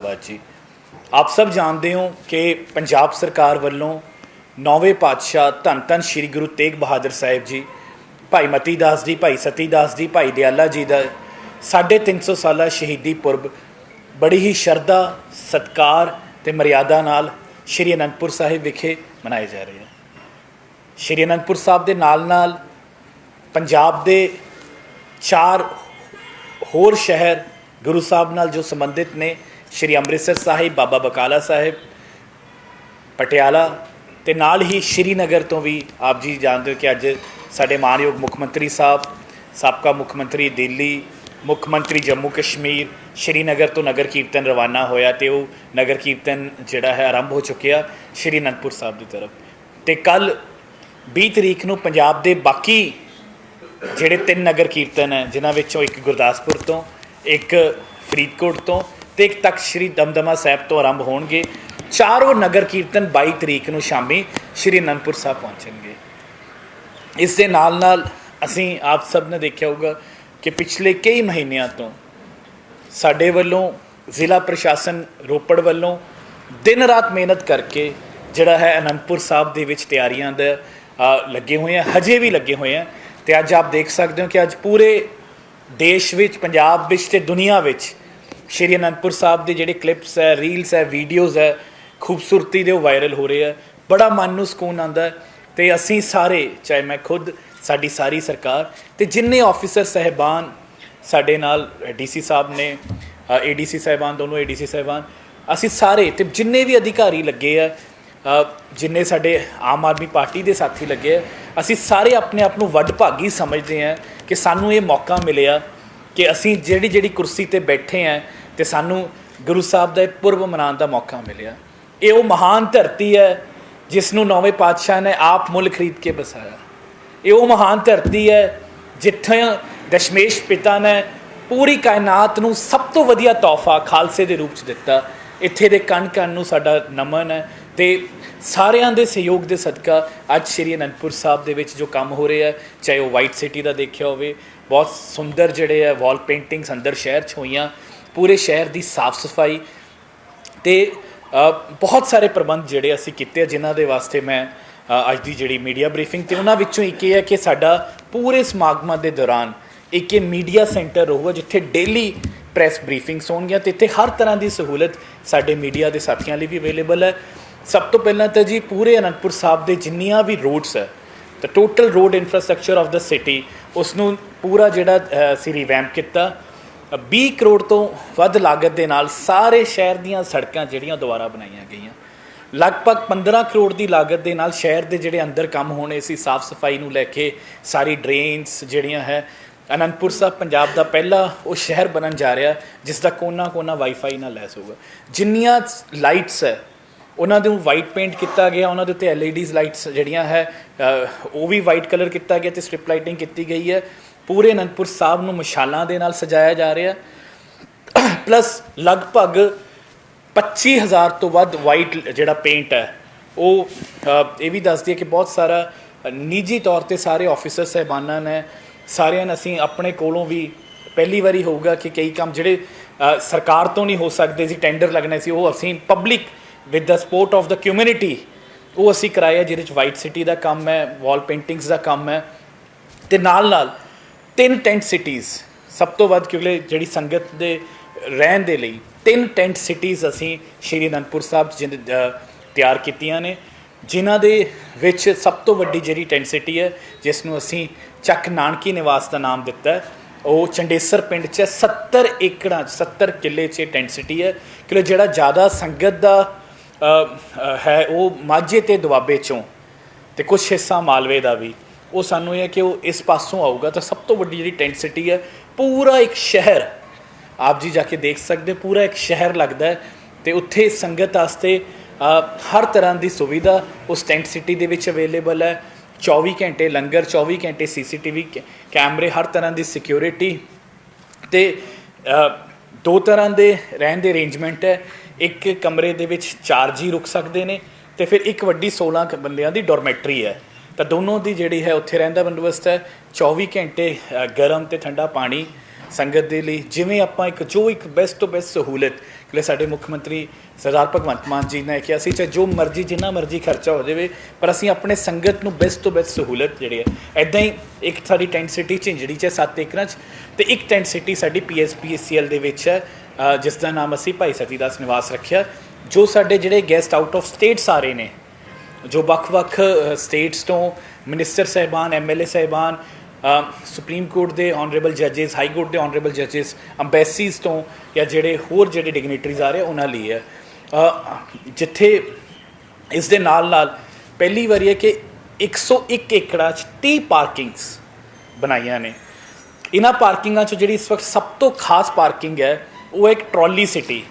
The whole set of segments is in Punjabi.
ਧੰਨਵਾਦ ਜੀ। ਆਪ ਸਭ ਜਾਣਦੇ ਹੋ ਕਿ ਪੰਜਾਬ ਸਰਕਾਰ ਵੱਲੋਂ ਨੌਵੇਂ ਪਾਤਸ਼ਾਹ ਧੰਨ ਧੰਨ ਸ੍ਰੀ ਗੁਰੂ ਤੇਗ ਬਹਾਦਰ ਸਾਹਿਬ ਜੀ, ਭਾਈ ਮਤੀ ਦਾਸ ਜੀ, ਭਾਈ ਸਤੀ ਦਾਸ ਜੀ, ਭਾਈ ਦਿਆਲਾ ਜੀ ਦਾ 350 ਸਾਲਾ ਸ਼ਹੀਦੀ ਪੁਰਬ ਬੜੀ ਹੀ ਸ਼ਰਧਾ, ਸਤਕਾਰ ਤੇ ਮਰਿਆਦਾ ਨਾਲ ਸ਼੍ਰੀ ਅਨੰਦਪੁਰ ਸਾਹਿਬ ਵਿਖੇ ਮਨਾਏ ਜਾ ਰਹੇ ਹਨ। ਸ਼੍ਰੀ ਅਨੰਦਪੁਰ ਸਾਹਿਬ ਦੇ ਨਾਲ ਨਾਲ ਪੰਜਾਬ ਦੇ ਚਾਰ ਹੋਰ ਸ਼ਹਿਰ ਗੁਰੂ ਸਾਹਿਬ ਨਾਲ ਜੋ ਸੰਬੰਧਿਤ ਨੇ, ਸ਼੍ਰੀ ਅੰਮ੍ਰਿਤਸਰ ਸਾਹਿਬ, ਬਾਬਾ ਬਕਾਲਾ ਸਾਹਿਬ, ਪਟਿਆਲਾ ਤੇ ਨਾਲ ਹੀ ਸ਼੍ਰੀਨਗਰ ਤੋਂ ਵੀ ਆਪ ਜੀ ਜਾਣਦੇ ਹੋ ਕਿ ਅੱਜ ਸਾਡੇ ਮਾਨਯੋਗ ਮੁੱਖ ਮੰਤਰੀ ਸਾਹਿਬ, ਸਾਬਕਾ ਮੁੱਖ ਮੰਤਰੀ ਦਿੱਲੀ, ਮੁੱਖ ਮੰਤਰੀ ਜੰਮੂ ਕਸ਼ਮੀਰ, ਸ਼੍ਰੀਨਗਰ ਤੋਂ ਨਗਰ ਕੀਰਤਨ ਰਵਾਨਾ ਹੋਇਆ ਤੇ ਉਹ ਨਗਰ ਕੀਰਤਨ ਜਿਹੜਾ ਹੈ ਆਰੰਭ ਹੋ ਚੁੱਕਿਆ ਸ਼੍ਰੀ ਅਨੰਦਪੁਰ ਸਾਹਿਬ ਦੀ ਤਰਫ। ਤੇ ਕੱਲ 20 ਤਰੀਕ ਨੂੰ ਪੰਜਾਬ ਦੇ ਬਾਕੀ ਜਿਹੜੇ ਤਿੰਨ ਨਗਰ ਕੀਰਤਨ ਹੈ, ਜਿਨ੍ਹਾਂ ਵਿੱਚੋਂ ਇੱਕ ਗੁਰਦਾਸਪੁਰ ਤੋਂ ਇੱਕ ਫਰੀਦਕੋਟ ਤੋਂ ਤੇ ਇੱਕ ਤਖਤ ਸ੍ਰੀ ਦਮਦਮਾ ਸਾਹਿਬ ਤੋਂ ਆਰੰਭ ਹੋਣਗੇ। ਚਾਰੋਂ ਨਗਰ ਕੀਰਤਨ 22 ਤਰੀਕ ਨੂੰ ਸ਼ਾਮੀ ਸ੍ਰੀ ਅਨੰਦਪੁਰ ਸਾਹਿਬ ਪਹੁੰਚਣਗੇ। ਇਸ ਦੇ ਨਾਲ ਨਾਲ ਅਸੀਂ ਆਪ ਸਭ ਨੇ ਦੇਖਿਆ ਹੋਊਗਾ ਕਿ ਪਿਛਲੇ ਕਈ ਮਹੀਨਿਆਂ ਤੋਂ ਸਾਡੇ ਵੱਲੋਂ ਜ਼ਿਲ੍ਹਾ ਪ੍ਰਸ਼ਾਸਨ ਰੋਪੜ ਵੱਲੋਂ ਦਿਨ ਰਾਤ ਮਿਹਨਤ ਕਰਕੇ ਜਿਹੜਾ ਹੈ ਅਨੰਦਪੁਰ ਸਾਹਿਬ ਦੇ ਵਿੱਚ ਤਿਆਰੀਆਂ ਦਾ ਲੱਗੇ ਹੋਏ ਆ, ਹਜੇ ਵੀ ਲੱਗੇ ਹੋਏ ਆ। ਤੇ ਅੱਜ ਆਪ ਦੇਖ ਸਕਦੇ ਹੋ ਕਿ ਅੱਜ ਪੂਰੇ ਦੇਸ਼ ਵਿੱਚ, ਪੰਜਾਬ ਵਿੱਚ ਤੇ ਦੁਨੀਆ ਵਿੱਚ ਸ਼੍ਰੀ ਅਨੰਦਪੁਰ ਸਾਹਿਬ ਦੇ ਜਿਹੜੇ ਕਲਿੱਪਸ ਹੈ ਰੀਲਸ ਹੈ ਵੀਡੀਓਜ਼ ਹੈ, ਖੂਬਸੂਰਤੀ ਦੇ ਉਹ ਵਾਇਰਲ ਹੋ ਰਹੇ ਆ। ਬੜਾ ਮਨ ਨੂੰ ਸਕੂਨ ਆਉਂਦਾ ਹੈ ਤੇ ਅਸੀਂ ਸਾਰੇ, ਚਾਹੇ ਮੈਂ ਖੁਦ, ਸਾਡੀ ਸਾਰੀ ਸਰਕਾਰ ਤੇ ਜਿੰਨੇ ਆਫੀਸਰ ਸਹਿਬਾਨ ਸਾਡੇ ਨਾਲ, ਡੀਸੀ ਸਾਹਿਬ ਨੇ ਏਡੀਸੀ ਸਾਹਿਬਾਨ, ਦੋਨੋਂ ਏਡੀਸੀ ਸਾਹਿਬਾਨ, ਅਸੀਂ ਸਾਰੇ ਤੇ ਜਿੰਨੇ ਵੀ ਅਧਿਕਾਰੀ ਲੱਗੇ ਆ ਜਿੰਨੇ ਸਾਡੇ ਆਮ ਆਦਮੀ ਪਾਰਟੀ ਦੇ ਸਾਥੀ ਲੱਗੇ ਆ, ਅਸੀਂ ਸਾਰੇ ਆਪਣੇ ਆਪ ਨੂੰ ਵੱਡ ਭਾਗੀ ਸਮਝਦੇ ਆ ਕਿ ਸਾਨੂੰ ਇਹ ਮੌਕਾ ਮਿਲਿਆ ਕਿ ਅਸੀਂ ਜਿਹੜੀ ਜਿਹੜੀ ਕੁਰਸੀ ਤੇ ਬੈਠੇ ਆ ਤੇ ਸਾਨੂੰ ਗੁਰੂ ਸਾਹਿਬ ਦਾ ਇਹ ਪੁਰਬ ਮਨਾਉਣ ਦਾ ਮੌਕਾ ਮਿਲਿਆ। ਇਹ ਉਹ ਮਹਾਨ ਧਰਤੀ ਹੈ ਜਿਸ ਨੂੰ ਨੌਵੇਂ ਪਾਤਸ਼ਾਹ ਨੇ ਆਪ ਮੁੱਲ ਖਰੀਦ ਕੇ ਬਸਾਇਆ। ਇਹ ਉਹ ਮਹਾਨ ਧਰਤੀ ਹੈ ਜਿੱਥੇ ਦਸ਼ਮੇਸ਼ ਪਿਤਾ ਨੇ ਪੂਰੀ ਕਾਇਨਾਤ ਨੂੰ ਸਭ ਤੋਂ ਵਧੀਆ ਤੋਹਫਾ ਖਾਲਸੇ ਦੇ ਰੂਪ ਚ ਦਿੱਤਾ। ਇੱਥੇ ਦੇ ਕਣ ਕਣ ਨੂੰ ਸਾਡਾ ਨਮਨ ਹੈ ਤੇ ਸਾਰਿਆਂ ਦੇ ਸਹਿਯੋਗ ਦੇ ਸਦਕਾ ਅੱਜ ਸ਼੍ਰੀ ਅਨੰਦਪੁਰ ਸਾਹਿਬ ਦੇ ਵਿੱਚ ਜੋ ਕੰਮ ਹੋ ਰਿਹਾ ਹੈ, ਚਾਹੇ ਉਹ ਵਾਈਟ ਸਿਟੀ ਦਾ ਦੇਖਿਆ ਹੋਵੇ, ਬਹੁਤ ਸੁੰਦਰ ਜਿਹੜੇ ਹੈ ਵਾਲ ਪੇਂਟਿੰਗਸ ਅੰਦਰ ਸ਼ਹਿਰ 'ਚ ਹੋਈਆਂ, ਪੂਰੇ ਸ਼ਹਿਰ ਦੀ ਸਾਫ਼ ਸਫ਼ਾਈ ਤੇ ਬਹੁਤ ਸਾਰੇ ਪ੍ਰਬੰਧ ਜਿਹੜੇ ਅਸੀਂ ਕੀਤੇ ਜਿਨ੍ਹਾਂ ਦੇ ਵਾਸਤੇ ਮੈਂ ਅੱਜ ਦੀ ਜਿਹੜੀ ਮੀਡੀਆ ਬਰੀਫਿੰਗ ਤੇ ਉਹਨਾਂ ਵਿੱਚੋਂ ਇੱਕ ਇਹ ਹੈ ਕਿ ਸਾਡਾ ਪੂਰੇ ਸਮਾਗਮਾਂ ਦੇ ਦੌਰਾਨ ਇੱਕ ਇਹ ਮੀਡੀਆ ਸੈਂਟਰ ਰਹੂਗਾ, ਜਿੱਥੇ ਡੇਲੀ ਪ੍ਰੈਸ ਬਰੀਫਿੰਗਸ ਹੋਣਗੀਆਂ ਤੇ ਇੱਥੇ ਹਰ ਤਰ੍ਹਾਂ ਦੀ ਸਹੂਲਤ ਸਾਡੇ ਮੀਡੀਆ ਦੇ ਸਾਥੀਆਂ ਲਈ ਵੀ ਅਵੇਲੇਬਲ ਹੈ। ਸਭ ਤੋਂ ਪਹਿਲਾਂ ਤਾਂ ਜੀ ਪੂਰੇ ਅਨੰਦਪੁਰ ਸਾਹਿਬ ਦੇ ਜਿੰਨੀਆਂ ਵੀ ਰੋਡਸ ਹੈ ਤਾਂ total road infrastructure of the city ਉਸ ਨੂੰ ਪੂਰਾ ਜਿਹੜਾ ਅ, ਅਸੀਂ ਰਿਵੈਂਪ ਕੀਤਾ। 20 ਕਰੋੜ ਤੋਂ ਵੱਧ ਲਾਗਤ ਦੇ ਨਾਲ ਸਾਰੇ ਸ਼ਹਿਰ ਦੀਆਂ ਸੜਕਾਂ ਜਿਹੜੀਆਂ ਦੁਬਾਰਾ ਬਣਾਈਆਂ ਗਈਆਂ। ਲਗਭਗ 15 ਕਰੋੜ ਦੀ ਲਾਗਤ ਦੇ ਨਾਲ ਸ਼ਹਿਰ ਦੇ ਜਿਹੜੇ ਅੰਦਰ ਕੰਮ ਹੋਣੇ ਸੀ ਸਾਫ਼ ਸਫ਼ਾਈ ਨੂੰ ਲੈ ਕੇ ਸਾਰੀ ਡਰੇਨਸ ਜਿਹੜੀਆਂ ਹੈ ਅਨੰਦਪੁਰ ਸਾਹਿਬ ਪੰਜਾਬ ਦਾ ਪਹਿਲਾ ਉਹ ਸ਼ਹਿਰ ਬਣਨ ਜਾ ਰਿਹਾ ਜਿਸ ਦਾ ਕੋਨਾ-ਕੋਨਾ ਵਾਈਫਾਈ ਨਾਲ ਲੈਸ ਹੋਊਗਾ। ਜਿੰਨੀਆਂ ਲਾਈਟਸ ਹੈ ਉਹਨਾਂ ਨੂੰ ਵਾਈਟ ਪੇਂਟ ਕੀਤਾ ਗਿਆ, ਉਹਨਾਂ ਦੇ ਉੱਤੇ ਐਲਈਡੀਜ਼ ਲਾਈਟਸ ਜਿਹੜੀਆਂ ਹੈ ਉਹ ਵੀ ਵਾਈਟ ਕਲਰ ਕੀਤਾ ਗਿਆ ਤੇ ਸਟ੍ਰਿਪ ਲਾਈਟਿੰਗ ਕੀਤੀ ਗਈ ਹੈ। ਪੂਰੇ ਅਨੰਦਪੁਰ ਸਾਹਿਬ ਨੂੰ ਮਸ਼ਾਲਾਂ ਦੇ ਨਾਲ ਸਜਾਇਆ ਜਾ ਰਿਹਾ। ਪਲੱਸ ਲਗਭਗ 25000 ਤੋਂ ਵੱਧ ਵਾਈਟ ਜਿਹੜਾ ਪੇਂਟ ਹੈ, ਉਹ ਇਹ ਵੀ ਦੱਸਦੀ ਹੈ ਕਿ ਬਹੁਤ ਸਾਰਾ ਨਿੱਜੀ ਤੌਰ ਤੇ ਸਾਰੇ ਆਫੀਸਰ ਸਹਿਬਾਨਾਂ ਨੇ, ਸਾਰਿਆਂ ਨੇ ਅਸੀਂ ਆਪਣੇ ਕੋਲੋਂ ਵੀ ਪਹਿਲੀ ਵਾਰੀ ਹੋਊਗਾ ਕਿ ਕਈ ਕੰਮ ਜਿਹੜੇ ਸਰਕਾਰ ਤੋਂ ਨਹੀਂ ਹੋ ਸਕਦੇ ਸੀ ਟੈਂਡਰ ਲੱਗਣੇ ਸੀ, ਉਹ ਅਸੀਂ public with the support of the community ਉਹ ਅਸੀਂ ਕਰਾਇਆ, ਜਿਹਦੇ ਵਿੱਚ ਵਾਈਟ ਸਿਟੀ ਦਾ ਕੰਮ ਹੈ ਵਾਲ ਪੇਂਟਿੰਗਸ ਦਾ ਕੰਮ ਹੈ, ਤੇ ਨਾਲ ਨਾਲ ਤਿੰਨ ਟੈਂਟ ਸਿਟੀਜ਼ ਸਭ ਤੋਂ ਵੱਧ ਕਿਉਂਕਿ ਜਿਹੜੀ ਸੰਗਤ ਦੇ ਰਹਿਣ ਦੇ ਲਈ ਤਿੰਨ ਟੈਂਟ ਸਿਟੀਜ਼ ਅਸੀਂ ਸ਼੍ਰੀ ਅਨੰਦਪੁਰ ਸਾਹਿਬ 'ਚ ਤਿਆਰ ਕੀਤੀਆਂ ਨੇ, ਜਿਨ੍ਹਾਂ ਦੇ ਵਿੱਚ ਸਭ ਤੋਂ ਵੱਡੀ ਜਿਹੜੀ ਟੈਂਟ ਸਿਟੀ ਹੈ, ਜਿਸ ਨੂੰ ਅਸੀਂ ਚੱਕ ਨਾਨਕੀ ਨਿਵਾਸ ਦਾ ਨਾਮ ਦਿੱਤਾ ਹੈ, ਉਹ ਚੰਡੇਸਰ ਪਿੰਡ 'ਚ ਹੈ। 70 ਏਕੜਾਂ 'ਚ 70 ਕਿੱਲੇ 'ਚ ਟੈਂਟ ਸਿਟੀ ਹੈ ਕਿ ਜਿਹੜਾ ਜ਼ਿਆਦਾ ਸੰਗਤ ਦਾ ਹੈ ਉਹ ਮਾਝੇ ਤੇ ਦੁਆਬੇ 'ਚੋਂ ਤੇ ਕੁਝ ਹਿੱਸਾ ਮਾਲਵੇ ਦਾ ਵੀ। ਉਹ ਸਾਨੂੰ ਇਹ ਹੈ ਕਿ ਉਹ ਇਸ ਪਾਸੋਂ ਆਊਗਾ ਤਾਂ ਸਭ ਤੋਂ ਵੱਡੀ ਜਿਹੜੀ ਟੈਂਟ ਸਿਟੀ ਹੈ, ਪੂਰਾ ਇੱਕ ਸ਼ਹਿਰ। ਆਪ ਜੀ ਜਾ ਕੇ ਦੇਖ ਸਕਦੇ, ਪੂਰਾ ਇੱਕ ਸ਼ਹਿਰ ਲੱਗਦਾ ਹੈ ਤੇ ਉੱਥੇ ਸੰਗਤ ਵਾਸਤੇ ਹਰ ਤਰ੍ਹਾਂ ਦੀ ਸੁਵਿਧਾ ਉਸ ਟੈਂਟ ਸਿਟੀ ਦੇ ਵਿੱਚ ਅਵੇਲੇਬਲ ਹੈ। 24 ਘੰਟੇ ਲੰਗਰ 24 ਘੰਟੇ ਸੀਸੀਟੀਵੀ ਕੈਮਰੇ, ਹਰ ਤਰ੍ਹਾਂ ਦੀ ਸਿਕਿਉਰਿਟੀ ਤੇ ਦੋ ਤਰ੍ਹਾਂ ਦੇ ਰਹਿਣ ਦੇ ਅਰੇਂਜਮੈਂਟ ਹੈ। ਇੱਕ ਕਮਰੇ ਦੇ ਵਿੱਚ ਚਾਰ ਜੀ ਰੁਕ ਸਕਦੇ ਨੇ ਤੇ ਫਿਰ ਇੱਕ ਵੱਡੀ 16 ਕ ਬੰਦਿਆਂ ਦੀ ਡੋਰਮੈਟਰੀ ਹੈ। ਤਾਂ ਦੋਨੋਂ ਦੀ ਜਿਹੜੀ ਹੈ ਉੱਥੇ ਰਹਿੰਦਾ ਬੰਦੋਬਸਤ ਹੈ। 24 ਘੰਟੇ ਗਰਮ ਤੇ ਠੰਡਾ ਪਾਣੀ ਸੰਗਤ ਦੇ ਲਈ, ਜਿਵੇਂ ਆਪਾਂ ਇੱਕ, ਜੋ ਇੱਕ ਬੈਸਟ ਤੋਂ ਬੈਸਟ ਸਹੂਲਤ ਕਿ ਸਾਡੇ ਮੁੱਖ ਮੰਤਰੀ ਸਰਦਾਰ ਭਗਵੰਤ ਮਾਨ ਜੀ ਨੇ ਕਿਹਾ ਸੀ, ਚਾਹੇ ਜੋ ਮਰਜ਼ੀ, ਜਿੰਨਾ ਮਰਜ਼ੀ ਖਰਚਾ ਹੋ ਜਾਵੇ, ਪਰ ਅਸੀਂ ਆਪਣੇ ਸੰਗਤ ਨੂੰ ਬੈਸਟ ਤੋਂ ਬੈਸਟ ਸਹੂਲਤ ਜਿਹੜੀ ਹੈ ਐਦਾਂ ਹੀ ਇੱਕ ਸਾਡੀ ਟੈਂਟ ਸਿਟੀ ਝਿੰਜੜੀ 'ਚ 7 ਏਕੜਾਂ 'ਚ ਤੇ ਇੱਕ ਟੈਂਟ ਸਿਟੀ ਸਾਡੀ ਪੀਐਸਪੀਸੀਐਲ ਦੇ ਵਿੱਚ ਹੈ। ਜਿਸ ਦਾ ਨਾਮ ਅਸੀਂ ਭਾਈ ਸਤੀਦਾਸ ਨਿਵਾਸ ਰੱਖਿਆ, ਜੋ ਸਾਡੇ ਜਿਹੜੇ ਗੈਸਟ ਆਊਟ ਆਫ ਸਟੇਟ ਸਾਰੇ ਨੇ, ਜੋ ਵੱਖ-ਵੱਖ ਸਟੇਟਸ ਤੋਂ ਮਿਨਿਸਟਰ ਸਹਿਬਾਨ ਐਮਐਲਏ ਸਹਿਬਾਨ ਸੁਪਰੀਮ ਕੋਰਟ ਦੇ ਆਨਰੇਬਲ ਜੱਜਸ ਹਾਈ ਕੋਰਟ ਦੇ ਆਨਰੇਬਲ ਜੱਜਸ ਅੰਬੈਸੀਜ਼ ਤੋਂ ਜਾਂ ਜਿਹੜੇ ਹੋਰ ਜਿਹੜੇ ਡਿਗਨਿਟਰੀਜ਼ ਆ ਰਹੇ, ਉਹਨਾਂ ਲਈ ਹੈ। ਜਿੱਥੇ ਇਸ ਦੇ ਨਾਲ ਨਾਲ ਪਹਿਲੀ ਵਾਰੀ ਹੈ ਕਿ 101 ਏਕੜਾਂ 'ਚ 30 ਪਾਰਕਿੰਗਸ ਬਣਾਈਆਂ ਨੇ। ਇਹਨਾਂ ਪਾਰਕਿੰਗਾਂ 'ਚ ਜਿਹੜੀ ਇਸ ਵਕਤ ਸਭ ਤੋਂ ਖਾਸ ਪਾਰਕਿੰਗ ਹੈ ਉਹ ਇੱਕ ਟਰਾਲੀ ਸਿਟੀ।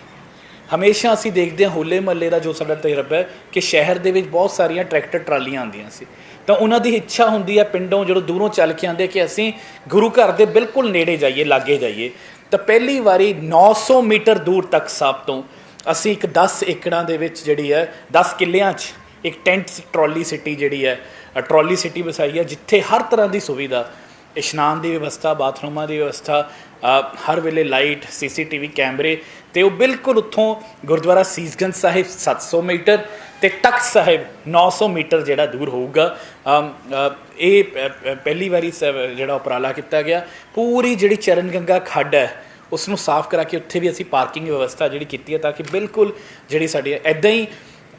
ਹਮੇਸ਼ਾ ਅਸੀਂ ਦੇਖਦੇ ਹਾਂ ਹੋਲੇ ਮਹੱਲੇ ਦਾ ਜੋ ਸਾਡਾ ਤਜਰਬਾ ਹੈ ਕਿ ਸ਼ਹਿਰ ਦੇ ਵਿੱਚ ਬਹੁਤ ਸਾਰੀਆਂ ਟਰੈਕਟਰ ਟਰਾਲੀਆਂ ਆਉਂਦੀਆਂ ਸੀ। ਤਾਂ ਉਹਨਾਂ ਦੀ ਇੱਛਾ ਹੁੰਦੀ ਹੈ ਪਿੰਡੋਂ ਜਦੋਂ ਦੂਰੋਂ ਚੱਲ ਕੇ ਆਉਂਦੇ ਕਿ ਅਸੀਂ ਗੁਰੂ ਘਰ ਦੇ ਬਿਲਕੁਲ ਨੇੜੇ ਜਾਈਏ ਲਾਗੇ ਜਾਈਏ। ਤਾਂ ਪਹਿਲੀ ਵਾਰੀ 900 ਮੀਟਰ ਦੂਰ ਤੱਕ ਸਭ ਤੋਂ ਅਸੀਂ ਇੱਕ 10 ਏਕੜਾਂ ਦੇ ਵਿੱਚ ਜਿਹੜੀ ਹੈ 10 ਕਿੱਲਿਆਂ 'ਚ ਇੱਕ ਟੈਂਟ ਟਰਾਲੀ ਸਿਟੀ ਜਿਹੜੀ ਹੈ ਅ, ਟਰਾਲੀ ਸਿਟੀ ਵਸਾਈ ਹੈ ਜਿੱਥੇ ਹਰ ਤਰ੍ਹਾਂ ਦੀ ਸੁਵਿਧਾ ਇਸ਼ਨਾਨ ਦੀ ਵਿਵਸਥਾ, ਬਾਥਰੂਮਾਂ ਦੀ ਵਿਵਸਥਾ ਹਰ ਵੇਲੇ ਲਾਈਟ, ਸੀਸੀਟੀਵੀ ਕੈਮਰੇ ਤੇ ਉਹ ਬਿਲਕੁਲ ਉੱਥੋਂ ਗੁਰਦੁਆਰਾ ਸੀਸਗੰਜ ਸਾਹਿਬ 700 ਮੀਟਰ ਤੇ ਤਖਤ ਸਾਹਿਬ 900 ਮੀਟਰ ਜਿਹੜਾ ਦੂਰ ਹੋਊਗਾ। ਇਹ ਪਹਿਲੀ ਵਾਰੀ ਸ- ਜਿਹੜਾ ਉਪਰਾਲਾ ਕੀਤਾ ਗਿਆ। ਪੂਰੀ ਜਿਹੜੀ ਚਰਨ ਗੰਗਾ ਖੱਡ ਹੈ ਉਸ ਨੂੰ ਸਾਫ਼ ਕਰਾ ਕੇ ਉੱਥੇ ਵੀ ਅਸੀਂ ਪਾਰਕਿੰਗ ਵਿਵਸਥਾ ਜਿਹੜੀ ਕੀਤੀ ਹੈ ਤਾਂ ਕਿ ਬਿਲਕੁਲ ਜਿਹੜੀ ਸਾਡੀ ਐਦਾਂ ਹੀ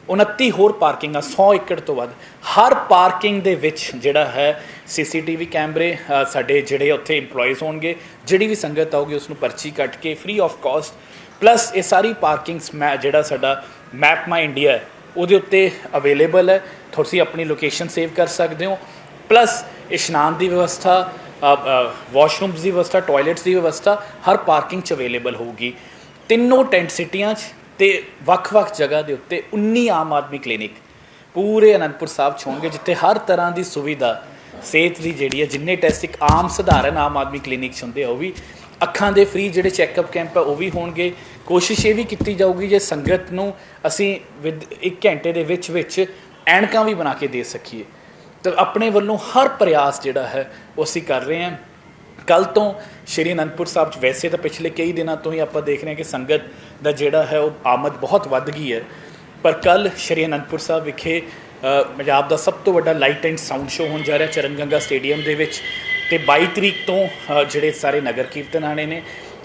29 ਹੋਰ ਪਾਰਕਿੰਗਾਂ 100 ਏਕੜ ਤੋਂ ਵੱਧ। ਹਰ ਪਾਰਕਿੰਗ ਦੇ ਵਿੱਚ ਜਿਹੜਾ ਹੈ, ਸੀਸੀਟੀਵੀ ਕੈਮਰੇ ਸਾਡੇ ਜਿਹੜੇ ਉੱਥੇ EMPLOYEES ਹੋਣਗੇ, ਜਿਹੜੀ ਵੀ ਸੰਗਤ ਆਊਗੀ ਉਸ ਨੂੰ ਪਰਚੀ ਕੱਟ ਕੇ ਫ੍ਰੀ ਆਫ ਕਾਸਟ ਪਲੱਸ ਇਹ ਸਾਰੀ ਪਾਰਕਿੰਗਸ ਮੈਂ, ਜਿਹੜਾ ਸਾਡਾ ਮੈਪ ਮਾਈ ਇੰਡੀਆ ਹੈ, ਉਹਦੇ ਉੱਤੇ ਅਵੇਲੇਬਲ ਹੈ। ਤੁਸੀਂ ਆਪਣੀ ਲੋਕੇਸ਼ਨ ਸੇਵ ਕਰ ਸਕਦੇ ਹੋ। ਪਲੱਸ ਇਸ਼ਨਾਨ ਦੀ ਵਿਵਸਥਾ ਵਾਸ਼ਰੂਮਸ ਦੀ ਵਿਵਸਥਾ ਟਾਇਲਟਸ ਦੀ ਵਿਵਸਥਾ, ਹਰ ਪਾਰਕਿੰਗ 'ਚ ਅਵੇਲੇਬਲ ਹੋਊਗੀ। ਤਿੰਨੋਂ ਟੈਂਟ ਸਿਟੀਆਂ 'ਚ ਤੇ ਵੱਖ-ਵੱਖ ਜਗ੍ਹਾ ਦੇ ਉੱਤੇ 19 ਆਮ ਆਦਮੀ ਕਲੀਨਿਕ ਪੂਰੇ ਅਨੰਦਪੁਰ ਸਾਹਿਬ 'ਚ ਹੋਣਗੇ, ਜਿੱਥੇ ਹਰ ਤਰ੍ਹਾਂ ਦੀ ਸੁਵਿਧਾ, ਸਿਹਤ ਦੀ ਜਿਹੜੀ ਹੈ, ਜਿੰਨੇ ਟੈਸਟ ਇੱਕ ਆਮ ਸਧਾਰਨ ਆਮ ਆਦਮੀ ਕਲੀਨਿਕ 'ਚ ਹੁੰਦੇ ਆ, ਉਹ ਵੀ ਅੱਖਾਂ ਦੇ ਫ੍ਰੀ ਜਿਹੜੇ ਚੈੱਕਅਪ ਕੈਂਪ ਆ, ਉਹ ਵੀ ਹੋਣਗੇ। ਕੋਸ਼ਿਸ਼ ਇਹ ਵੀ ਕੀਤੀ ਜਾਊਗੀ ਜੇ ਸੰਗਤ ਨੂੰ ਅਸੀਂ ਵਿਦ 1 ਘੰਟੇ ਦੇ ਵਿੱਚ ਵਿੱਚ ਐਨਕਾਂ ਵੀ ਬਣਾ ਕੇ ਦੇ ਸਕੀਏ। ਤਾਂ ਆਪਣੇ ਵੱਲੋਂ ਹਰ ਪ੍ਰਯਾਸ ਜਿਹੜਾ ਹੈ, ਉਹ ਅਸੀਂ ਕਰ ਰਹੇ ਹਾਂ। ਕੱਲ ਤੋਂ ਸ਼੍ਰੀ ਅਨੰਦਪੁਰ ਸਾਹਿਬ ਚ, ਵੈਸੇ ਤਾਂ ਪਿਛਲੇ ਕਈ ਦਿਨਾਂ ਤੋਂ ਹੀ ਆਪਾਂ ਦੇਖ ਰਹੇ ਹਾਂ ਕਿ ਸੰਗਤ ਦਾ ਜਿਹੜਾ ਹੈ ਉਹ ਆਮਦ ਬਹੁਤ ਵੱਧ ਗਈ ਹੈ। ਪਰ ਕੱਲ ਸ਼੍ਰੀ ਅਨੰਦਪੁਰ ਸਾਹਿਬ ਵਿਖੇ ਪੰਜਾਬ ਦਾ ਸਭ ਤੋਂ ਵੱਡਾ ਲਾਈਟ ਐਂਡ ਸਾਊਂਡ ਸ਼ੋਅ ਹੋਣ ਜਾ ਰਿਹਾ ਚਰਨ ਗੰਗਾ ਸਟੇਡੀਅਮ ਦੇ ਵਿੱਚ ਤੇ 22 ਤਰੀਕ ਤੋਂ ਜਿਹੜੇ ਸਾਰੇ ਨਗਰ ਕੀਰਤਨ ਆਣੇ ਨੇ।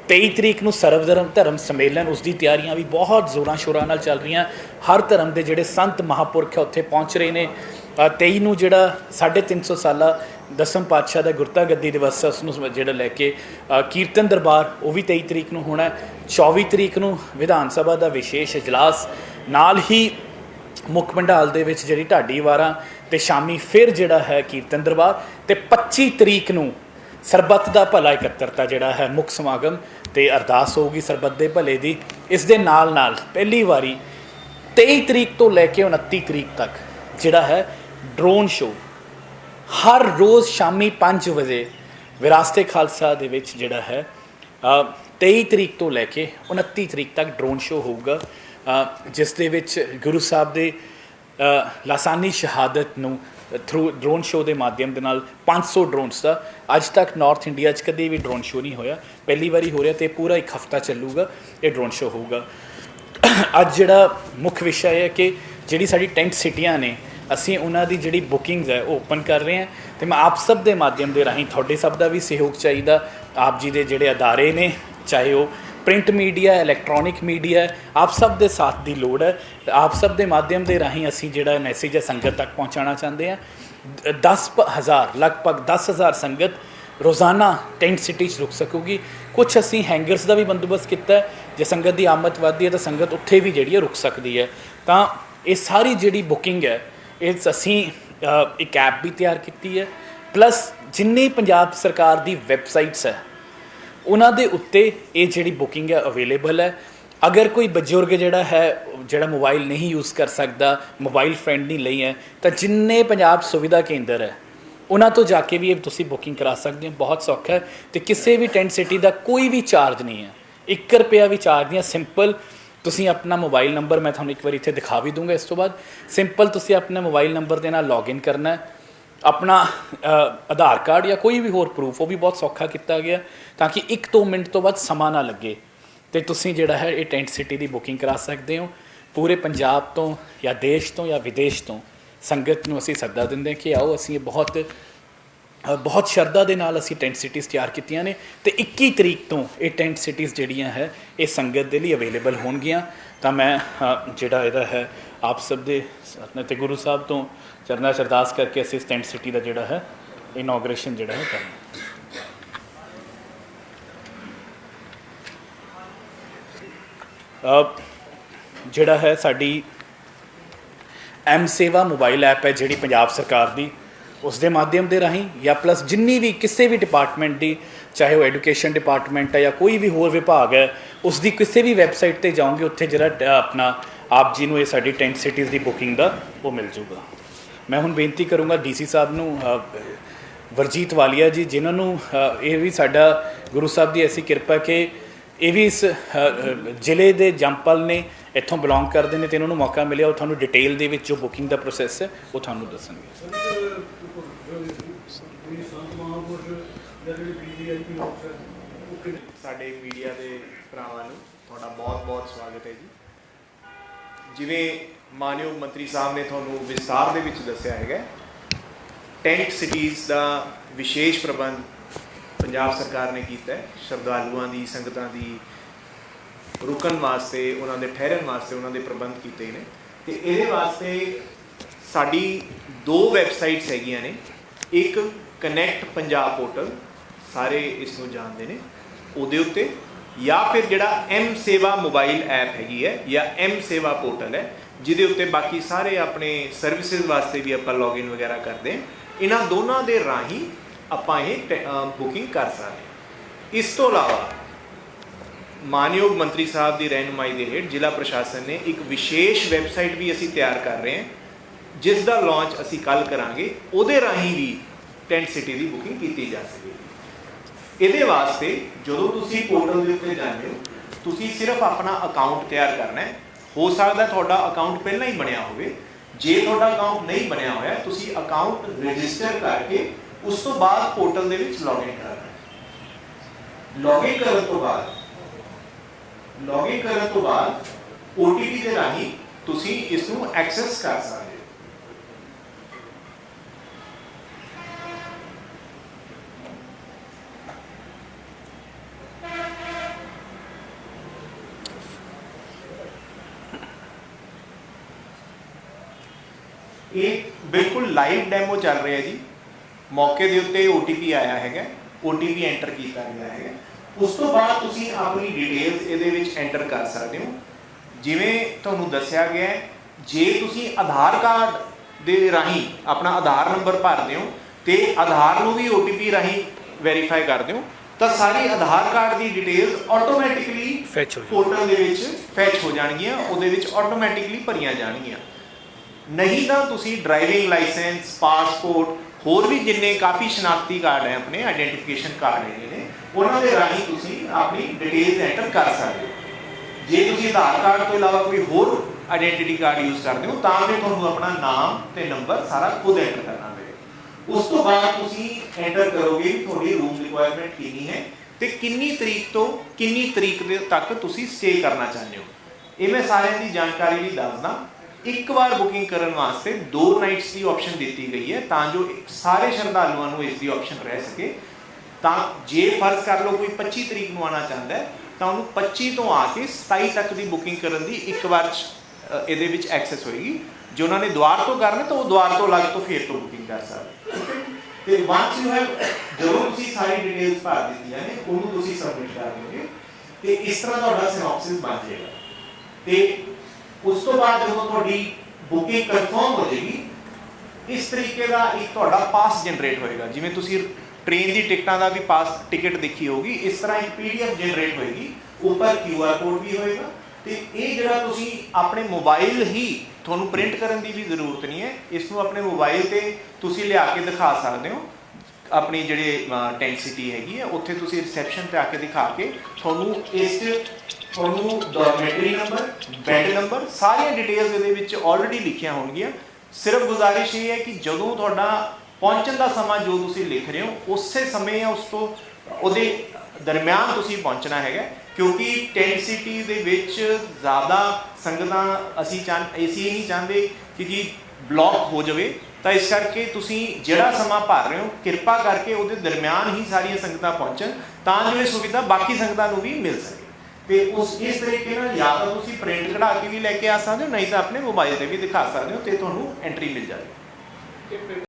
23 ਤਰੀਕ ਨੂੰ ਸਰਵ ਧਰਮ ਧਰਮ ਸੰਮੇਲਨ ਉਸ ਦੀ ਤਿਆਰੀਆਂ ਵੀ ਬਹੁਤ ਜ਼ੋਰਾਂ ਸ਼ੋਰਾਂ ਨਾਲ ਚੱਲ ਰਹੀਆਂ। ਹਰ ਧਰਮ ਦੇ ਜਿਹੜੇ ਸੰਤ ਮਹਾਪੁਰਖ ਹੈ ਉੱਥੇ ਪਹੁੰਚ ਰਹੇ ਨੇ। ਅ, 23 ਨੂੰ ਜਿਹੜਾ 350 ਸਾਲਾ ਦਸਮ ਪਾਤਸ਼ਾਹ ਦਾ ਗੁਰਤਾ ਗੱਦੀ ਦਿਵਸ ਹੈ ਉਸ ਨੂੰ ਜਿਹੜਾ ਲੈ ਕੇ ਕੀਰਤਨ ਦਰਬਾਰ, ਉਹ ਵੀ 23 ਤਰੀਕ ਨੂੰ ਹੋਣਾ ਹੈ। 24 ਤਰੀਕ ਨੂੰ ਵਿਧਾਨ ਸਭਾ ਦਾ ਵਿਸ਼ੇਸ਼ ਇਜਲਾਸ। ਨਾਲ ਹੀ ਮੁੱਖ ਮੰਡਾਲ ਦੇ ਵਿੱਚ ਜਿਹੜੀ ਢਾਡੀ ਵਾਰਾਂ ਤੇ ਸ਼ਾਮੀ ਫਿਰ ਜਿਹੜਾ ਹੈ ਕੀਰਤਨ ਦਰਬਾਰ ਤੇ 25 ਤਰੀਕ ਨੂੰ ਸਰਬੱਤ ਦਾ ਭਲਾ ਇਕੱਤਰਤਾ ਜਿਹੜਾ ਹੈ ਮੁੱਖ ਸਮਾਗਮ ਤੇ ਅਰਦਾਸ ਹੋਊਗੀ ਸਰਬੱਤ ਦੇ ਭਲੇ ਦੀ। ਇਸ ਦੇ ਨਾਲ ਨਾਲ ਪਹਿਲੀ ਵਾਰੀ 23 ਤਰੀਕ ਤੋਂ ਲੈ ਕੇ 29 ਤਰੀਕ ਤੱਕ ਜਿਹੜਾ ਹੈ ਡਰੋਨ ਸ਼ੋਅ ਹਰ ਰੋਜ਼ ਸ਼ਾਮੀ 5 ਵਜੇ ਵਿਰਾਸਤੇ ਖਾਲਸਾ ਦੇ ਵਿੱਚ ਜਿਹੜਾ ਹੈ ਅ, 23 ਤਰੀਕ ਤੋਂ ਲੈ ਕੇ 29 ਤਰੀਕ ਤੱਕ ਡਰੋਨ ਸ਼ੋਅ ਹੋਊਗਾ। ਜਿਸ ਦੇ ਵਿੱਚ ਗੁਰੂ ਸਾਹਿਬ ਦੇ ਲਾਸਾਨੀ ਸ਼ਹਾਦਤ ਨੂੰ ਥਰੂ ਡਰੋਨ ਸ਼ੋਅ ਦੇ ਮਾਧਿਅਮ ਦੇ ਨਾਲ 500 ਡਰੋਨਸ ਦਾ ਅੱਜ ਤੱਕ ਨਾਰਥ ਇੰਡੀਆ 'ਚ ਕਦੇ ਵੀ ਡਰੋਨ ਸ਼ੋਅ ਨਹੀਂ ਹੋਇਆ। ਪਹਿਲੀ ਵਾਰੀ ਹੋ ਰਿਹਾ ਤੇ ਪੂਰਾ ਇੱਕ ਹਫਤਾ ਚੱਲੂਗਾ ਇਹ ਡਰੋਨ ਸ਼ੋਅ ਹੋਊਗਾ। ਅੱਜ ਜਿਹੜਾ ਮੁੱਖ ਵਿਸ਼ਾ ਇਹ ਹੈ ਕਿ ਜਿਹੜੀ ਸਾਡੀ ਟੈਂਟ ਸਿਟੀਆਂ ਨੇ ਅਸੀਂ ਉਹਨਾਂ ਦੀ ਜਿਹੜੀ ਬੁਕਿੰਗਸ ਹੈ, ਉਹ ਓਪਨ ਕਰ ਰਹੇ ਹਾਂ ਤੇ ਮੈਂ ਆਪ ਸਭ ਦੇ ਮਾਧਿਅਮ ਦੇ ਰਾਹੀਂ ਤੁਹਾਡੇ ਸਭ ਦਾ ਵੀ ਸਹਿਯੋਗ ਚਾਹੀਦਾ। ਆਪ ਜੀ ਦੇ ਜਿਹੜੇ ਅਦਾਰੇ ਨੇ, ਚਾਹੇ ਉਹ ਪ੍ਰਿੰਟ ਮੀਡੀਆ ਇਲੈਕਟ੍ਰੋਨਿਕ ਮੀਡੀਆ ਆਪ ਸਭ ਦੇ ਸਾਥ ਦੀ ਲੋੜ ਹੈ। ਤੇ ਆਪ ਸਭ ਦੇ ਮਾਧਿਅਮ ਦੇ ਰਾਹੀਂ ਅਸੀਂ ਜਿਹੜਾ ਮੈਸੇਜ ਹੈ, ਸੰਗਤ ਤੱਕ ਪਹੁੰਚਾਉਣਾ ਚਾਹੁੰਦੇ ਹਾਂ। 10000 ਲਗਭਗ 10000 ਸੰਗਤ ਰੋਜ਼ਾਨਾ ਟੈਂਟ ਸਿਟੀ 'ਚ ਰੁਕ ਸਕੂਗੀ। ਕੁਝ ਅਸੀਂ ਹੈਂਗਰਸ ਦਾ ਵੀ ਬੰਦੋਬਸਤ ਕੀਤਾ ਜੇ ਸੰਗਤ ਦੀ ਆਮਦ ਵੱਧਦੀ ਹੈ, ਤਾਂ ਸੰਗਤ ਉੱਥੇ ਵੀ ਜਿਹੜੀ ਹੈ, ਰੁਕ ਸਕਦੀ ਹੈ। ਤਾਂ ਇਹ ਸਾਰੀ ਜਿਹੜੀ ਬੁਕਿੰਗ ਹੈ ਇਸ ਅਸੀਂ ਇੱਕ ਐਪ ਵੀ ਤਿਆਰ ਕੀਤੀ ਹੈ ਪਲੱਸ ਜਿੰਨੀ ਪੰਜਾਬ ਸਰਕਾਰ ਦੀ ਵੈਬਸਾਈਟਸ ਹੈ, ਉਹਨਾਂ ਦੇ ਉੱਤੇ ਇਹ ਜਿਹੜੀ ਬੁਕਿੰਗ ਹੈ ਅਵੇਲੇਬਲ ਹੈ। ਅਗਰ ਕੋਈ ਬਜ਼ੁਰਗ ਜਿਹੜਾ ਹੈ, ਜਿਹੜਾ ਮੋਬਾਈਲ ਨਹੀਂ ਯੂਜ਼ ਕਰ ਸਕਦਾ ਮੋਬਾਈਲ ਫ੍ਰੈਂਡਲੀ ਨਹੀਂ ਹੈ, ਤਾਂ ਜਿੰਨੇ ਪੰਜਾਬ ਸੁਵਿਧਾ ਕੇਂਦਰ ਹੈ, ਉਹਨਾਂ ਤੋਂ ਜਾ ਕੇ ਵੀ ਇਹ ਤੁਸੀਂ ਬੁਕਿੰਗ ਕਰਾ ਸਕਦੇ ਹੋ, ਬਹੁਤ ਸੌਖਾ ਹੈ। ਤੇ ਕਿਸੇ ਵੀ ਟੈਂਟ ਸਿਟੀ ਦਾ ਕੋਈ ਵੀ ਚਾਰਜ ਨਹੀਂ ਹੈ। 1 ਰੁਪਿਆ ਵੀ ਚਾਰਜ ਨਹੀਂ ਹੈ ਸਿੰਪਲ ਤੁਸੀਂ ਆਪਣਾ ਮੋਬਾਈਲ ਨੰਬਰ ਮੈਂ ਤੁਹਾਨੂੰ ਇੱਕ ਵਾਰ ਇੱਥੇ ਦਿਖਾ ਵੀ ਦੂੰਗਾ ਇਸ ਤੋਂ ਬਾਅਦ। ਸਿੰਪਲ ਤੁਸੀਂ ਆਪਣਾ ਮੋਬਾਈਲ ਨੰਬਰ ਦੇ ਨਾਲ ਲੌਗਇਨ ਕਰਨਾ ਹੈ। ਆਪਣਾ ਆਧਾਰ ਕਾਰਡ ਜਾਂ ਕੋਈ ਵੀ ਹੋਰ ਪ੍ਰੂਫ ਉਹ ਵੀ ਬਹੁਤ ਸੌਖਾ ਕੀਤਾ ਗਿਆ ਤਾਂ ਕਿ 1-2 ਮਿੰਟ ਤੋਂ ਬਾਅਦ ਸਮਾਂ ਨਾ ਲੱਗੇ। ਤੇ ਤੁਸੀਂ ਜਿਹੜਾ ਹੈ ਇਹ ਟੈਂਟ ਸਿਟੀ ਦੀ ਬੁਕਿੰਗ ਕਰਾ ਸਕਦੇ ਹੋ। ਪੂਰੇ ਪੰਜਾਬ ਤੋਂ ਜਾਂ ਦੇਸ਼ ਤੋਂ ਜਾਂ ਵਿਦੇਸ਼ ਤੋਂ ਸੰਗਤ ਨੂੰ ਅਸੀਂ ਸੱਦਾ ਦਿੰਦੇ ਹਾਂ ਕਿ ਆਓ, ਅਸੀਂ ਇਹ ਬਹੁਤ ਬਹੁਤ ਸ਼ਰਧਾ ਦੇ ਨਾਲ ਅਸੀਂ ਟੈਂਟ ਸਿਟੀਜ਼ ਤਿਆਰ ਕੀਤੀਆਂ ਨੇ ਤੇ 21 ਤਰੀਕ ਤੋਂ ਇਹ ਟੈਂਟ ਸਿਟੀਜ਼ ਜਿਹੜੀਆਂ ਹੈ, ਇਹ ਸੰਗਤ ਦੇ ਲਈ ਅਵੇਲੇਬਲ ਹੋਣਗੀਆਂ। ਤਾਂ ਮੈਂ ਜਿਹੜਾ ਇਹਦਾ ਹੈ, ਆਪ ਸਭ ਦੇ ਸਾਹਮਣੇ ਤੇ ਗੁਰੂ ਸਾਹਿਬ ਤੋਂ ਚਰਨਾਂ 'ਚ ਅਰਦਾਸ ਕਰਕੇ ਅਸੀਂ ਇਸ ਟੈਂਟ ਸਿਟੀ ਦਾ ਜਿਹੜਾ ਹੈ, ਇਨੋਗ੍ਰੇਸ਼ਨ ਜਿਹੜਾ ਹੈ ਕਰਨਾ। ਜਿਹੜਾ ਹੈ ਸਾਡੀ ਐਮ ਸੇਵਾ ਮੋਬਾਈਲ ਐਪ ਹੈ ਜਿਹੜੀ ਪੰਜਾਬ ਸਰਕਾਰ ਦੀ ਉਸ ਦੇ ਮਾਧਿਅਮ ਦੇ ਰਾਹੀਂ ਜਾਂ ਪਲੱਸ ਜਿੰਨੀ ਵੀ ਕਿਸੇ ਵੀ ਡਿਪਾਰਟਮੈਂਟ ਦੀ, ਚਾਹੇ ਉਹ ਐਜੂਕੇਸ਼ਨ ਡਿਪਾਰਟਮੈਂਟ ਹੈ ਜਾਂ ਕੋਈ ਵੀ ਹੋਰ ਵਿਭਾਗ ਹੈ, ਉਸ ਦੀ ਕਿਸੇ ਵੀ ਵੈਬਸਾਈਟ ਤੇ ਜਾਓਗੇ, ਉੱਥੇ ਜਿਹੜਾ ਆਪਣਾ ਆਪ ਜੀ ਨੂੰ ਇਹ ਸਾਡੀ ਟੈਂਟ ਸਿਟੀਜ਼ ਦੀ ਬੁਕਿੰਗ ਦਾ ਉਹ ਮਿਲ ਜੂਗਾ ਮੈਂ ਹੁਣ ਬੇਨਤੀ ਕਰੂੰਗਾ ਡੀਸੀ ਸਾਹਿਬ ਨੂੰ ਵਰਜੀਤ ਵਾਲੀਆ ਜੀ, ਜਿਨ੍ਹਾਂ ਨੂੰ ਇਹ ਵੀ ਸਾਡਾ ਗੁਰੂ ਸਾਹਿਬ ਦੀ ਐਸੀ ਕਿਰਪਾ ਕਿ ਇਹ ਵੀ ਇਸ ਜ਼ਿਲ੍ਹੇ ਦੇ ਜੰਪਲ ਨੇ ਇੱਥੋਂ ਬਿਲੋਂਗ ਕਰਦੇ ਨੇ ਤੇ ਇਹਨਾਂ ਨੂੰ ਮੌਕਾ ਮਿਲਿਆ ਉਹ ਤੁਹਾਨੂੰ ਡਿਟੇਲ ਦੇ ਵਿੱਚ ਜੋ ਬੁਕਿੰਗ ਦਾ ਪ੍ਰੋਸੈਸ ਹੈ ਉਹ ਤੁਹਾਨੂੰ ਦੱਸਣਗੇ। ਸਾਡੇ ਮੀਡੀਆ ਦੇ ਭਰਾਵਾਂ ਨੂੰ ਤੁਹਾਡਾ ਬਹੁਤ-ਬਹੁਤ ਸਵਾਗਤ ਹੈ ਜੀ। ਜਿਵੇਂ ਮਾਨਯੋਗ ਮੰਤਰੀ ਸਾਹਿਬ ਨੇ ਤੁਹਾਨੂੰ ਵਿਸਤਾਰ ਦੇ ਵਿੱਚ ਦੱਸਿਆ ਹੈਗਾ ਟੈਂਟ ਸਿਟੀਜ਼ ਦਾ ਵਿਸ਼ੇਸ਼ ਪ੍ਰਬੰਧ ਪੰਜਾਬ ਸਰਕਾਰ ਨੇ ਕੀਤਾ ਹੈ ਸ਼ਰਧਾਲੂਆਂ ਦੀ ਸੰਗਤਾਂ ਦੀ ਰੁਕਣ ਵਾਸਤੇ, ਉਹਨਾਂ ਦੇ ਠਹਿਰਨ ਵਾਸਤੇ ਉਹਨਾਂ ਦੇ ਪ੍ਰਬੰਧ ਕੀਤੇ ਨੇ। ਤੇ ਇਹਦੇ ਵਾਸਤੇ ਸਾਡੀ ਦੋ ਵੈਬਸਾਈਟਸ ਹੈਗੀਆਂ ਨੇ। ਇੱਕ ਕਨੈਕਟ ਪੰਜਾਬ ਪੋਰਟਲ, ਸਾਰੇ ਇਸ ਨੂੰ ਜਾਣਦੇ ਨੇ। ਉਹਦੇ ਉੱਤੇ ਜਾਂ ਫਿਰ ਜਿਹੜਾ ਐਮ ਸੇਵਾ ਮੋਬਾਈਲ ਐਪ ਹੈਗੀ ਹੈ, ਜਾਂ ਐਮ ਸੇਵਾ ਪੋਰਟਲ ਹੈ, ਜਿਹਦੇ ਉੱਤੇ ਬਾਕੀ ਸਾਰੇ ਆਪਣੇ ਸਰਵਿਸਿਜ਼ ਵਾਸਤੇ ਵੀ ਆਪਾਂ ਲੌਗਇਨ ਵਗੈਰਾ ਕਰਦੇ ਹਾਂ। ਇਹਨਾਂ ਦੋਨਾਂ ਦੇ ਰਾਹੀਂ ਆਪਾਂ ਇਹ ਬੁਕਿੰਗ ਕਰ ਸਕਦੇ ਹਾਂ। ਇਸ ਤੋਂ ਇਲਾਵਾ ਮਾਨਯੋਗ ਮੰਤਰੀ ਸਾਹਿਬ ਦੀ ਰਹਿਨੁਮਾਈ ਦੇ ਹੇਠ ਜ਼ਿਲ੍ਹਾ ਪ੍ਰਸ਼ਾਸਨ ਨੇ ਇੱਕ ਵਿਸ਼ੇਸ਼ ਵੈਬਸਾਈਟ ਵੀ ਅਸੀਂ ਤਿਆਰ ਕਰ ਰਹੇ ਹਾਂ, ਜਿਸ ਦਾ ਲਾਂਚ ਅਸੀਂ ਕੱਲ ਕਰਾਂਗੇ। ਉਹਦੇ ਰਾਹੀਂ ਵੀ ਟੈਂਟ ਸਿਟੀ ਦੀ ਬੁਕਿੰਗ ਕੀਤੀ ਜਾ ਸਕੇਗੀ ਇਹਦੇ ਵਾਸਤੇ ਜਦੋਂ ਤੁਸੀਂ ਪੋਰਟਲ ਦੇ ਉੱਤੇ ਜਾਂਦੇ ਹੋ, ਤੁਸੀਂ ਸਿਰਫ ਆਪਣਾ ਅਕਾਊਂਟ ਤਿਆਰ ਕਰਨਾ ਹੈ। ਹੋ ਸਕਦਾ ਤੁਹਾਡਾ ਅਕਾਊਂਟ ਪਹਿਲਾਂ ਹੀ ਬਣਿਆ ਹੋਵੇ। ਜੇ ਤੁਹਾਡਾ ਅਕਾਊਂਟ ਨਹੀਂ ਬਣਿਆ ਹੋਇਆ, ਤੁਸੀਂ ਅਕਾਊਂਟ ਰਜਿਸਟਰ ਕਰਕੇ ਉਸ ਤੋਂ ਬਾਅਦ ਪੋਰਟਲ ਦੇ ਵਿੱਚ ਲੌਗਇਨ ਕਰਨਾ ਹੈ। ਲੌਗਇਨ ਕਰਨ ਤੋਂ ਬਾਅਦ ਲੌਗਇਨ ਕਰਨ ਤੋਂ ਬਾਅਦ OTP ਦੇ ਰਾਹੀਂ ਤੁਸੀਂ ਇਸ ਨੂੰ ਐਕਸੈਸ ਕਰ ਸਕਦੇ ਹੋ। ਇਹ ਬਿਲਕੁਲ ਲਾਈਵ ਡੈਮੋ ਚੱਲ ਰਿਹਾ ਜੀ। ਮੌਕੇ ਦੇ ਉੱਤੇ OTP ਆਇਆ ਹੈਗਾ OTP ਐਂਟਰ ਕੀਤਾ ਗਿਆ ਹੈਗਾ। ਉਸ ਤੋਂ ਬਾਅਦ ਤੁਸੀਂ ਆਪਣੀ ਡਿਟੇਲਸ ਇਹਦੇ ਵਿੱਚ ਐਂਟਰ ਕਰ ਸਕਦੇ ਹੋ ਜਿਵੇਂ ਤੁਹਾਨੂੰ ਦੱਸਿਆ ਗਿਆ ਹੈ ਜੇ ਤੁਸੀਂ ਆਧਾਰ ਕਾਰਡ ਦੇ ਰਾਹੀਂ ਆਪਣਾ ਆਧਾਰ ਨੰਬਰ ਭਰਦੇ ਹੋ ਤੇ ਆਧਾਰ ਨੂੰ ਵੀ OTP ਰਾਹੀਂ ਵੈਰੀਫਾਈ ਕਰਦੇ ਹੋ ਤਾਂ ਸਾਰੀ ਆਧਾਰ ਕਾਰਡ ਦੀ ਡਿਟੇਲਸ ਆਟੋਮੈਟਿਕਲੀ Fetch ਹੋ। ਪੋਰਟਲ ਦੇ ਵਿੱਚ ਫੈਚ ਹੋ ਜਾਣਗੀਆਂ ਉਹਦੇ ਵਿੱਚ ਆਟੋਮੈਟਿਕਲੀ ਭਰੀਆਂ ਜਾਣਗੀਆਂ ਨਹੀਂ ਤਾਂ ਤੁਸੀਂ ਡਰਾਈਵਿੰਗ ਲਾਇਸੈਂਸ ਪਾਸਪੋਰਟ ਹੋਰ ਵੀ ਜਿੰਨੇ ਕਾਫੀ ਸ਼ਨਾਖਤੀ ਕਾਰਡ ਹੈ ਆਪਣੇ ਆਇਡੈਂਟੀਫਿਕੇਸ਼ਨ ਕਾਰਡ ਹੈਗੇ ਨੇ, ਉਹਨਾਂ ਦੇ ਰਾਹੀਂ ਤੁਸੀਂ ਆਪਣੀ ਡਿਟੇਲਸ ਐਂਟਰ ਕਰ ਸਕਦੇ ਹੋ। ਜੇ ਤੁਸੀਂ ਆਧਾਰ ਕਾਰਡ ਤੋਂ ਇਲਾਵਾ ਕੋਈ ਹੋਰ ਆਇਡੈਂਟੀਟੀ ਕਾਰਡ ਯੂਜ਼ ਕਰਦੇ ਹੋ, ਤਾਂ ਵੀ ਤੁਹਾਨੂੰ ਆਪਣਾ ਨਾਮ ਤੇ ਨੰਬਰ ਸਾਰਾ ਖੁਦ ਐਂਟਰ ਕਰਨਾ ਪਵੇਗਾ ਉਸ ਤੋਂ ਬਾਅਦ ਤੁਸੀਂ ਐਂਟਰ ਕਰੋਗੇ, ਤੁਹਾਡੀ ਰੂਮ ਰਿਕੁਆਇਰਮੈਂਟ ਕਿੰਨੀ ਹੈ ਤੇ ਕਿੰਨੀ ਤਰੀਕ ਤੋਂ ਕਿੰਨੀ ਤਰੀਕ ਤੱਕ ਤੁਸੀਂ ਸਟੇ ਕਰਨਾ ਚਾਹੁੰਦੇ ਹੋ। ਇਹ ਮੈਂ ਸਾਰਿਆਂ ਦੀ ਜਾਣਕਾਰੀ ਵੀ ਦੱਸਦਾ। ਇੱਕ ਵਾਰ ਬੁਕਿੰਗ ਕਰਨ ਵਾਸਤੇ ਦੋ ਨਾਈਟਸ ਦੀ ਆਪਸ਼ਨ ਦਿੱਤੀ ਗਈ ਹੈ ਤਾਂ ਜੋ ਸਾਰੇ ਸ਼ਰਧਾਲੂਆਂ ਨੂੰ ਇਸ ਦੀ ਆਪਸ਼ਨ ਰਹਿ ਸਕੇ। ਤਾਂ ਜੇ ਫਰਜ਼ ਕਰ ਲਓ ਕੋਈ 25 ਤਰੀਕ ਨੂੰ ਆਣਾ ਚਾਹੁੰਦਾ ਹੈ, ਤਾਂ ਉਹਨੂੰ 25 ਤੋਂ ਆ ਕੇ 27 ਤੱਕ ਦੀ ਬੁਕਿੰਗ ਕਰਨ ਦੀ ਇੱਕ ਵਾਰ ਇਹਦੇ ਵਿੱਚ ਐਕਸੈਸ ਹੋਏਗੀ। ਜੇ ਉਹਨਾਂ ਨੇ ਦੁਆਰ ਤੋਂ ਕਰਨਾ ਤਾਂ ਉਹ ਦੁਆਰ ਤੋਂ ਅਲੱਗ ਤੋਂ ਫੇਰ ਤੋਂ ਬੁਕਿੰਗ ਕਰ ਸਕਦੇ ਤੇ ਵਾਂਸ ਯੂ ਹੈਵ ਜਦੋਂ ਤੁਸੀਂ ਸਾਰੀ ਡਿਟੇਲਸ ਭਰ ਦਿੱਤੀਆਂ ਨੇ, ਉਹਨੂੰ ਤੁਸੀਂ ਸਬਮਿਟ ਕਰ ਦਿਓਗੇ ਤੇ ਇਸ ਤਰ੍ਹਾਂ ਤੁਹਾਡਾ ਸਿਨੋਪਸਿਸ ਬਣ ਜਾਏਗਾ। ਤੇ ਉਸ ਤੋਂ ਬਾਅਦ ਜਦੋਂ ਤੁਹਾਡੀ ਬੁਕਿੰਗ ਕਨਫਰਮ ਹੋ ਜਾਏਗੀ, ਇਸ ਤਰੀਕੇ ਦਾ ਇੱਕ ਤੁਹਾਡਾ ਪਾਸ ਜਨਰੇਟ ਹੋਏਗਾ। ਜਿਵੇਂ ਤੁਸੀਂ ਟ੍ਰੇਨ ਦੀ ਟਿਕਟਾਂ ਦਾ ਵੀ ਪਾਸ ਟਿਕਟ ਦੇਖੀ ਹੋਗੀ ਇਸ ਤਰ੍ਹਾਂ ਇੱਕ ਪੀਡੀਐਫ ਜਨਰੇਟ ਹੋਏਗੀ। ਉੱਪਰ ਕਿਊਆਰ ਕੋਡ ਵੀ ਹੋਏਗਾ। ਤੇ ਇਹ ਜਿਹੜਾ ਤੁਸੀਂ ਆਪਣੇ ਮੋਬਾਈਲ ਹੀ ਤੁਹਾਨੂੰ ਪ੍ਰਿੰਟ ਕਰਨ ਦੀ ਵੀ ਜ਼ਰੂਰਤ ਨਹੀਂ ਹੈ, ਇਸ ਨੂੰ ਆਪਣੇ ਮੋਬਾਈਲ ਤੇ ਤੁਸੀਂ ਲਿਆ ਕੇ ਦਿਖਾ ਸਕਦੇ ਹੋ। ਆਪਣੀ ਜਿਹੜੇ ਟੈਂਟ ਸਿਟੀ ਹੈਗੀ ਹੈ, ਉੱਥੇ ਤੁਸੀਂ ਰਿਸੈਪਸ਼ਨ ਤੇ ਆ ਕੇ ਦਿਖਾ ਕੇ ਤੁਹਾਨੂੰ ਇਸ ਤੁਹਾਨੂੰ ਡੋਰਮੈਟਰੀ ਨੰਬਰ ਬੈੱਡ ਨੰਬਰ ਸਾਰੀਆਂ ਡਿਟੇਲਸ ਇਹਦੇ ਵਿੱਚ ਆਲਰੇਡੀ ਲਿਖੀਆਂ ਹੋਣਗੀਆਂ। ਸਿਰਫ ਗੁਜ਼ਾਰਿਸ਼ ਇਹ ਹੈ ਕਿ ਜਦੋਂ ਤੁਹਾਡਾ ਪਹੁੰਚਣ ਦਾ ਸਮਾਂ ਜੋ ਤੁਸੀਂ ਲਿਖ ਰਹੇ ਹੋ, ਉਸੇ ਸਮੇਂ ਉਸ ਤੋਂ ਉਹਦੇ ਦਰਮਿਆਨ ਤੁਸੀਂ ਪਹੁੰਚਣਾ ਹੈਗਾ ਕਿਉਂਕਿ ਟੈਂਟ ਸਿਟੀ ਦੇ ਵਿੱਚ ਜ਼ਿਆਦਾ ਸੰਗਤਾਂ ਅਸੀਂ ਚਾਹ, ਅਸੀਂ ਨਹੀਂ ਚਾਹੁੰਦੇ ਕਿ ਜੀ ਬਲੌਕ ਹੋ ਜਾਵੇ। ਤਾਂ ਇਸ ਕਰਕੇ ਤੁਸੀਂ ਜਿਹੜਾ ਸਮਾਂ ਭਰ ਰਹੇ ਹੋ, ਕਿਰਪਾ ਕਰਕੇ ਉਹਦੇ ਦਰਮਿਆਨ ਹੀ ਸਾਰੀਆਂ ਸੰਗਤਾਂ ਪਹੁੰਚਣ ਤਾਂ ਜੋ ਇਹ ਸੁਵਿਧਾ ਬਾਕੀ ਸੰਗਤਾਂ ਨੂੰ ਵੀ ਮਿਲ ਸਕੇ। ਤੇ ਉਸ, ਇਸ ਤਰੀਕੇ ਨਾਲ ਜਾਂ ਤਾਂ ਤੁਸੀਂ ਪ੍ਰਿੰਟ ਕਢਾ ਕੇ ਵੀ ਲੈ ਕੇ ਆ ਸਕਦੇ ਹੋ, ਨਹੀਂ ਤਾਂ ਆਪਣੇ ਮੋਬਾਈਲ ਤੇ ਵੀ ਦਿਖਾ ਸਕਦੇ ਹੋ ਤੇ ਤੁਹਾਨੂੰ ਐਂਟਰੀ ਮਿਲ ਜਾਵੇਗੀ